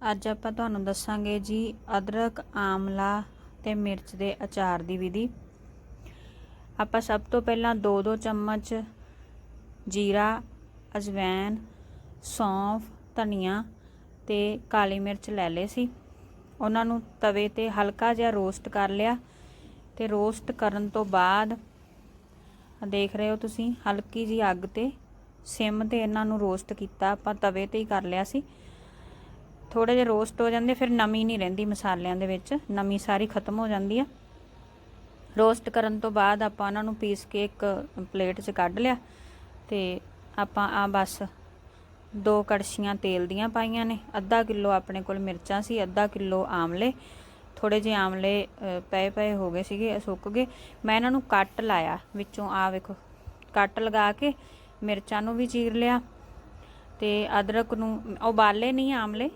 ਅੱਜ ਆਪਾਂ ਤੁਹਾਨੂੰ ਦੱਸਾਂਗੇ ਜੀ ਅਦਰਕ, ਆਮਲਾ ਤੇ ਮਿਰਚ ਦੇ ਅਚਾਰ ਦੀ ਵਿਧੀ। ਆਪਾਂ ਸਭ ਤੋਂ ਪਹਿਲਾਂ 2-2 ਚਮਚ ਜੀਰਾ, ਅਜਵੈਨ, ਸੌਂਫ, ਧਨੀਆ ਤੇ ਕਾਲੀ ਮਿਰਚ ਲੈ ਲਏ ਸੀ। ਉਹਨਾਂ ਨੂੰ ਤਵੇ ਤੇ ਹਲਕਾ ਜਿਹਾ ਰੋਸਟ ਕਰ ਲਿਆ ਤੇ ਰੋਸਟ ਕਰਨ ਤੋਂ ਬਾਅਦ ਦੇਖ ਰਹੇ ਹੋ ਤੁਸੀਂ ਹਲਕੀ ਜੀ ਅੱਗ ਤੇ ਸਿਮ ਤੇ ਇਹਨਾਂ ਨੂੰ ਰੋਸਟ ਕੀਤਾ। ਆਪਾਂ ਤਵੇ ਤੇ ਹੀ ਕਰ ਲਿਆ ਸੀ। ਥੋੜੇ ਜਿਹਾ ਰੋਸਟ ਹੋ ਜਾਂਦੇ, ਫਿਰ ਨਮੀ ਨਹੀਂ ਰਹਿੰਦੀ ਮਸਾਲਿਆਂ ਦੇ ਵਿੱਚ, ਨਮੀ ਸਾਰੀ ਖਤਮ ਹੋ ਜਾਂਦੀ ਆ। ਰੋਸਟ ਕਰਨ ਤੋਂ ਬਾਅਦ ਆਪਾਂ ਉਹਨਾਂ ਨੂੰ ਪੀਸ ਕੇ ਇੱਕ ਪਲੇਟ 'ਚ ਕੱਢ ਲਿਆ ਤੇ ਆਪਾਂ ਆ ਬਸ ਦੋ ਕੜਛੀਆਂ ਤੇਲ ਦੀਆਂ ਪਾਈਆਂ ਨੇ। ਅੱਧਾ ਕਿਲੋ ਆਪਣੇ ਕੋਲ ਮਿਰਚਾਂ ਸੀ, ਅੱਧਾ ਕਿਲੋ ਆਮਲੇ। ਥੋੜੇ ਜਿਹੇ ਆਮਲੇ ਪਏ ਪਏ ਹੋ ਗਏ ਸੀਗੇ ਸੁੱਕ ਗਏ। ਮੈਂ ਇਹਨਾਂ ਨੂੰ ਕੱਟ ਲਾਇਆ ਵਿੱਚੋਂ ਆ ਵੇਖੋ, ਕੱਟ ਲਗਾ ਕੇ ਮਿਰਚਾਂ ਨੂੰ ਵੀ ਚੀਰ ਲਿਆ ਤੇ ਅਦਰਕ ਨੂੰ ਉਬਾਲੇ ਨਹੀਂ ਆਮਲੇ